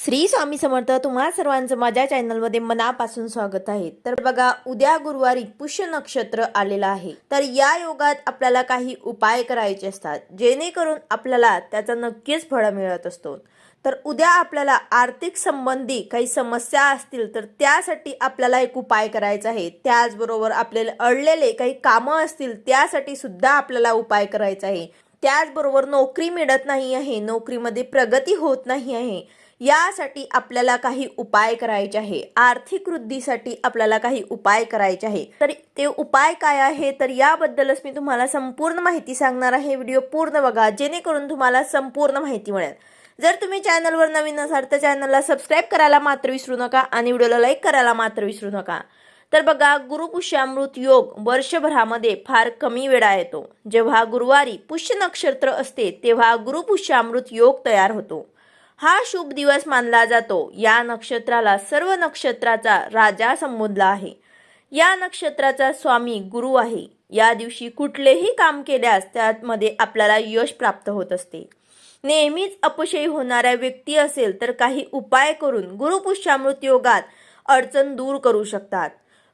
श्री स्वामी समर्थ तुम्हा सर्वांचं माझ्या चॅनलमध्ये मनापासून स्वागत आहे. तर बघा उद्या गुरुवारी पुष्य नक्षत्र आलेलं आहे. तर या योगात आपल्याला काही उपाय करायचे असतात जेणेकरून आपल्याला त्याचा नक्कीच फळ मिळत असतो. तर उद्या आपल्याला आर्थिक संबंधी काही समस्या असतील तर त्यासाठी आपल्याला एक उपाय करायचा आहे. त्याचबरोबर आपल्याला अडलेले काही कामं असतील त्यासाठी सुद्धा आपल्याला उपाय करायचा आहे. त्याचबरोबर नोकरी मिळत नाही आहे नोकरीमध्ये प्रगती होत नाही आहे. यासाठी आपल्याला काही उपाय करायचे आहे. आर्थिक वृद्धीसाठी आपल्याला काही उपाय करायचे आहे. तर ते उपाय काय आहे? तर याबद्दलच मी तुम्हाला संपूर्ण माहिती सांगणार आहे. व्हिडिओ पूर्ण बघा जेणेकरून तुम्हाला संपूर्ण माहिती मिळेल. जर तुम्ही चॅनलवर नवीन असाल तर चॅनलला सबस्क्राईब करायला मात्र विसरू नका आणि व्हिडिओला लाईक करायला मात्र विसरू नका. तर बघा गुरुपुष्यामृत योग वर्षभरामध्ये फार कमी वेळा येतो. जेव्हा गुरुवारी पुष्य नक्षत्र असते तेव्हा गुरुपुष्यामृत योग तयार होतो. हा शुभ दिवस मानला जातो. या नक्षत्राला सर्व नक्षत्राचा राजा संबोधला आहे. या नक्षत्राचा स्वामी गुरु आहे. या दिवशी कुठलेही काम केल्यास त्यामध्ये आपल्याला यश प्राप्त होत असते. नेहमीच अपशयी होणाऱ्या व्यक्ती असेल तर काही उपाय करून गुरुपुष्यामृत योगात अडचण दूर करू शकतात.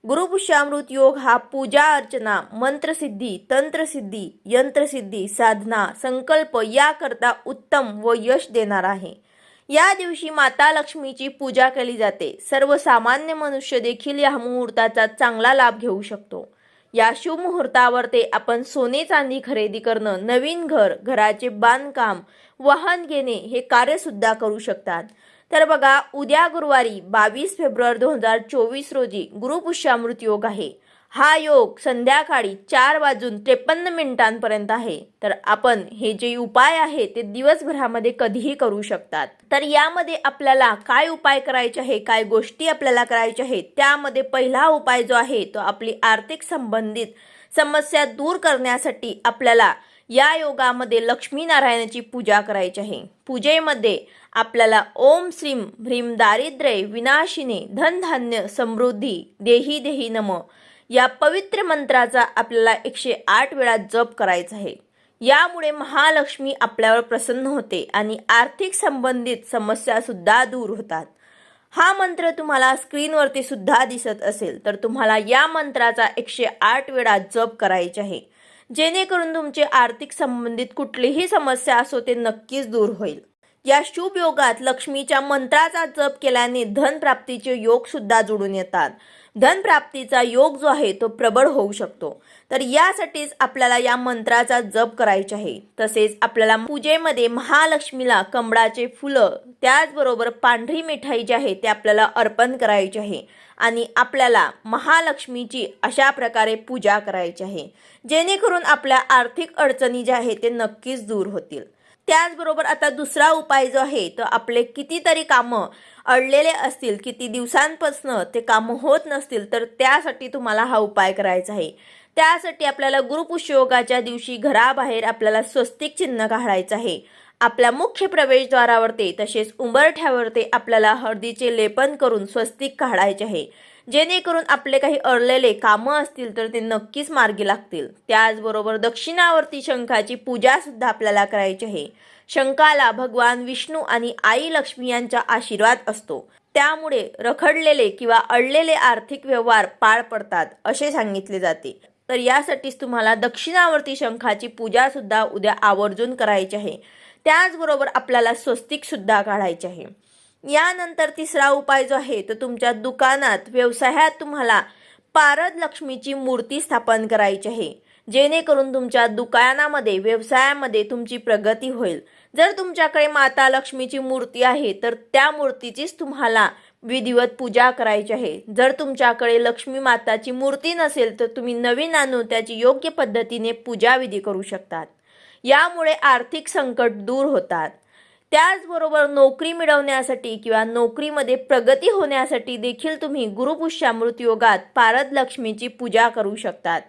गुरुपुष्यामृत योग हा पूजा अर्चना मंत्रसिद्धी तंत्रसिद्धी यंत्रसिद्धी साधना संकल्प याकरता उत्तम व यश देणार आहे. या दिवशी माता लक्ष्मीची पूजा केली जाते. सर्वसामान्य मनुष्य देखील या मुहूर्ताचा चांगला लाभ घेऊ शकतो. या शुभ मुहूर्तावर ते आपण सोने चांदी खरेदी करणं नवीन घर घराचे बांधकाम वाहन घेणे हे कार्य सुद्धा करू शकतात. तर बघा उद्या गुरुवारी बावीस फेब्रुवारी दोन हजार चोवीस रोजी गुरुपुष्यामृत योग आहे. हा योग संध्याकाळी चार वाजून त्रेपन्न मिनिटांपर्यंत आहे. तर आपण हे जे उपाय आहे ते दिवसभरामध्ये कधीही करू शकतात. तर यामध्ये आपल्याला काय उपाय करायचे आहे काय गोष्टी आपल्याला करायच्या आहेत त्यामध्ये पहिला उपाय जो आहे तो आपली आर्थिक संबंधित समस्या दूर करण्यासाठी आपल्याला या योगामध्ये लक्ष्मीनारायणाची पूजा करायची आहे. पूजेमध्ये आपल्याला ओम श्रीम ह्रीम दारिद्र्य विनाशिने धनधान्य समृद्धी देही देही नम. या पवित्र मंत्राचा आपल्याला एकशे आठ वेळा जप करायचा आहे. यामुळे महालक्ष्मी आपल्यावर प्रसन्न होते आणि आर्थिक संबंधित समस्या सुद्धा दूर होतात. हा मंत्र तुम्हाला स्क्रीनवरती सुद्धा दिसत असेल तर तुम्हाला या मंत्राचा एकशे आठ वेळा जप करायचे आहे. जेणेकरून तुमचे आर्थिक संबंधित कुठलीही समस्या असो ते नक्कीच दूर होईल. या शुभ योगात लक्ष्मीच्या मंत्राचा जप केल्याने धनप्राप्तीचे योग सुद्धा जुळून येतात. धनप्राप्तीचा योग जो आहे तो प्रबळ होऊ शकतो. तर यासाठीच आपल्याला या मंत्राचा जप करायचा आहे. तसेच आपल्याला पूजेमध्ये महालक्ष्मीला कमळाचे फुलं त्याचबरोबर पांढरी मिठाई जी आहे ते आपल्याला अर्पण करायची आहे. आणि आपल्याला महालक्ष्मीची अशा प्रकारे पूजा करायची आहे. जेणेकरून आपल्या आर्थिक अडचणी ज्या आहेत ते नक्कीच दूर होतील. त्याचबरोबर आता दुसरा उपाय जो आहे तो आपले कितीतरी कामं अडलेले असतील किती दिवसांपासनं ते कामं होत नसतील तर त्यासाठी तुम्हाला हा उपाय करायचा आहे. त्यासाठी आपल्याला गुरुपुष्योगाच्या दिवशी घराबाहेर आपल्याला स्वस्तिक चिन्ह काढायचं आहे. आपल्या मुख्य प्रवेशद्वारावरती तसेच उंबरठ्यावरती आपल्याला हळदीचे लेपन करून स्वस्तिक काढायचे आहे. जेणेकरून आपले काही अडलेले कामं असतील तर ते नक्कीच मार्गी लागतील. त्याचबरोबर दक्षिणावर्ती शंखाची पूजा सुद्धा आपल्याला करायची आहे. शंकाला भगवान विष्णू आणि आई लक्ष्मी यांचा आशीर्वाद असतो. त्यामुळे रखडलेले किंवा अडलेले आर्थिक व्यवहार पार पडतात असे सांगितले जाते. तर यासाठीच तुम्हाला दक्षिणावर्ती शंखाची पूजा सुद्धा उद्या आवर्जून करायची आहे. त्याचबरोबर आपल्याला स्वस्तिक सुद्धा काढायचे आहे. यानंतर तिसरा उपाय जो आहे तो तुमच्या दुकानात व्यवसायात तुम्हाला पारद लक्ष्मीची मूर्ती स्थापन करायची आहे. जेणेकरून तुमच्या दुकानामध्ये व्यवसायामध्ये तुमची प्रगती होईल. जर तुमच्याकडे माता लक्ष्मीची मूर्ती आहे तर त्या मूर्तीचीच तुम्हाला विधिवत पूजा करायची आहे. जर तुमच्याकडे लक्ष्मी माताची मूर्ती नसेल तर तुम्ही नवीन आणून त्याची योग्य पद्धतीने पूजाविधी करू शकतात. यामुळे आर्थिक संकट दूर होतात. त्याचबरोबर नोकरी मिळवण्यासाठी किंवा नोकरीमध्ये प्रगती होण्यासाठी देखील तुम्ही गुरुपुष्यामृत योगात पारद लक्ष्मीची पूजा करू शकतात.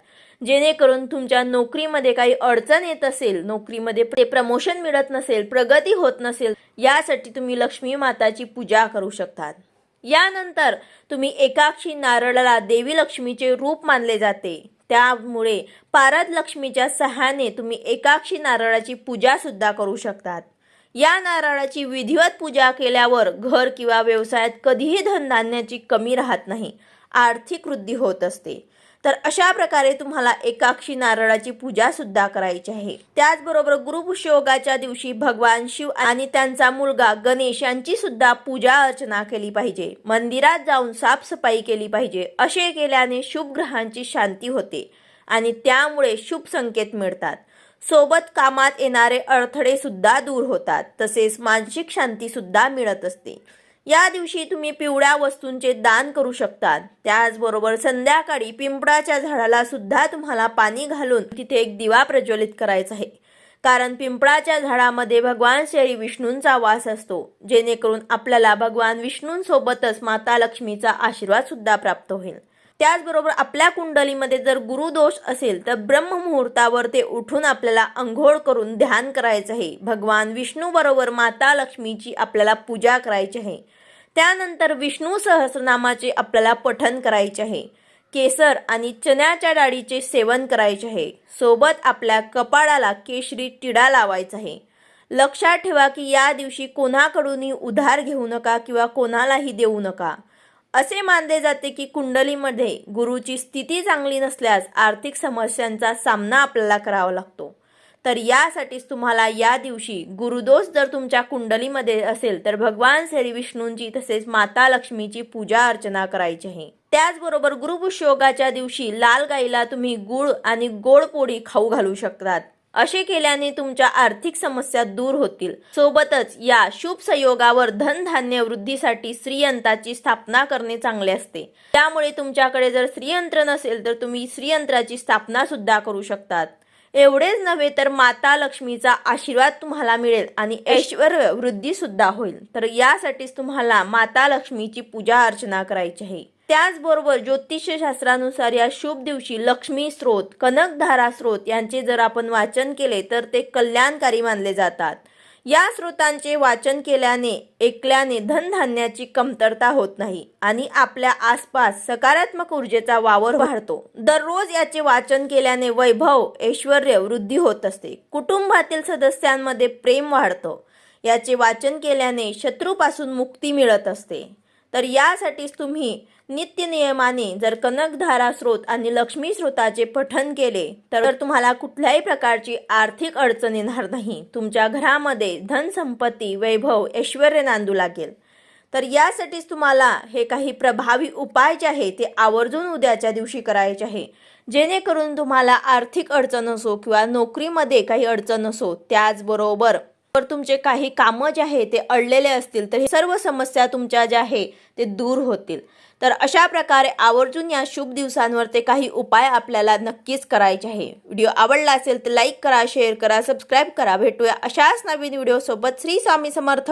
जेणेकरून तुमच्या नोकरीमध्ये काही अडचण येत असेल नोकरीमध्ये ते प्रमोशन मिळत नसेल प्रगती होत नसेल यासाठी तुम्ही लक्ष्मी माताची पूजा करू शकतात. यानंतर तुम्ही एकाक्षी नारळाला देवी लक्ष्मीचे रूप मानले जाते. त्यामुळे पारद लक्ष्मीच्या सहाय्याने तुम्ही एकाक्षी नारळाची पूजा सुद्धा करू शकतात. या नारळाची विधिवत पूजा केल्यावर घर किंवा व्यवसायात कधीही धनधान्याची कमी राहत नाही. आर्थिक वृद्धी होत असते. तर अशा प्रकारे तुम्हाला एकाक्षी नारळाची पूजा सुद्धा करायची आहे. त्याचबरोबर गुरुपुष्योगाच्या दिवशी भगवान शिव आणि त्यांचा मुलगा गणेश यांची सुद्धा पूजा अर्चना केली पाहिजे. मंदिरात जाऊन साफसफाई केली पाहिजे. असे केल्याने शुभ ग्रहांची शांती होते आणि त्यामुळे शुभ संकेत मिळतात. सोबत कामात येणारे अडथळे सुद्धा दूर होतात. तसेच मानसिक शांती सुद्धा मिळत असते. या दिवशी तुम्ही पिवळ्या वस्तूंचे दान करू शकतात. त्याचबरोबर संध्याकाळी पिंपळाच्या झाडाला सुद्धा तुम्हाला पाणी घालून तिथे एक दिवा प्रज्वलित करायचा आहे. कारण पिंपळाच्या झाडामध्ये भगवान श्री विष्णूंचा वास असतो जेणेकरून आपल्याला भगवान विष्णूंसोबतच माता लक्ष्मीचा आशीर्वाद सुद्धा प्राप्त होईल. त्याचबरोबर आपल्या कुंडलीमध्ये जर गुरुदोष असेल तर ब्रह्ममुहूर्तावर ते उठून आपल्याला अंघोळ करून ध्यान करायचं आहे. भगवान विष्णू बरोबर माता लक्ष्मीची आपल्याला पूजा करायची आहे. त्यानंतर विष्णू सहस्रनामाचे आपल्याला पठन करायचे आहे. केसर आणि चण्याच्या डाळीचे सेवन करायचे आहे. सोबत आपल्या कपाळाला केशरी टिडा लावायचा आहे. लक्षात ठेवा की या दिवशी कोणाकडूनही उधार घेऊ नका किंवा कोणालाही देऊ नका. असे मानले जाते की कुंडलीमध्ये गुरुची स्थिती चांगली नसल्यास आर्थिक समस्यांचा सामना आपल्याला करावा लागतो. तर यासाठीच तुम्हाला या दिवशी गुरुदोष जर तुमच्या कुंडलीमध्ये असेल तर भगवान श्री विष्णूंची तसेच माता लक्ष्मीची पूजा अर्चना करायची आहे. त्याचबरोबर गुरुपुष्योगाच्या दिवशी लाल गाईला तुम्ही गुळ आणि गोड पोळी खाऊ घालू शकतात. असे केल्याने तुमच्या आर्थिक समस्या दूर होतील. सोबतच या शुभ संयोगावर धनधान्य वृद्धीसाठी श्रीयंत्राची स्थापना करणे चांगले असते. त्यामुळे तुमच्याकडे जर श्रीयंत्र नसेल तर तुम्ही श्रीयंत्राची स्थापना सुद्धा करू शकतात. एवढेच नव्हे तर माता लक्ष्मीचा आशीर्वाद तुम्हाला मिळेल आणि ऐश्वर वृद्धी सुद्धा होईल. तर यासाठीच तुम्हाला माता लक्ष्मीची पूजा अर्चना करायची आहे. त्याचबरोबर ज्योतिषशास्त्रानुसार या शुभ दिवशी लक्ष्मी स्रोत कनकधारा स्रोत यांचे जर आपण वाचन केले तर ते कल्याणकारी मानले जातात. या स्रोतांचे वाचन केल्याने ऐकल्याने धनधान्याची कमतरता होत नाही आणि आपल्या आसपास सकारात्मक ऊर्जेचा वावर वाढतो. दररोज याचे वाचन केल्याने वैभव ऐश्वर वृद्धी होत असते. कुटुंबातील सदस्यांमध्ये प्रेम वाढतं. याचे वाचन केल्याने शत्रूपासून मुक्ती मिळत असते. तर यासाठीच तुम्ही नित्य नियमाने जर कनकधारा स्रोत आणि लक्ष्मी स्रोताचे पठन केले तर तुम्हाला कुठल्याही प्रकारची आर्थिक अडचण येणार नाही. तुमच्या घरामध्ये धनसंपत्ती वैभव ऐश्वर नांदू लागेल. तर यासाठीच तुम्हाला हे काही प्रभावी उपाय जे आहे ते आवर्जून उद्याच्या दिवशी करायचे आहे. जेणेकरून तुम्हाला आर्थिक अडचण असो किंवा नोकरीमध्ये काही अडचण असो त्याचबरोबर तर तुमचे काही कामं जे आहे ते अडलेले असतील तर हे सर्व समस्या तुमच्या ज्या आहे ते दूर होतील. तर अशा प्रकारे आवर्जून या शुभ दिवसांवर ते काही उपाय आपल्याला नक्कीच करायचे आहे. व्हिडिओ आवडला असेल तर लाईक करा शेअर करा सबस्क्राईब करा. भेटूया अशाच नवीन व्हिडिओसोबत. श्री स्वामी समर्थ.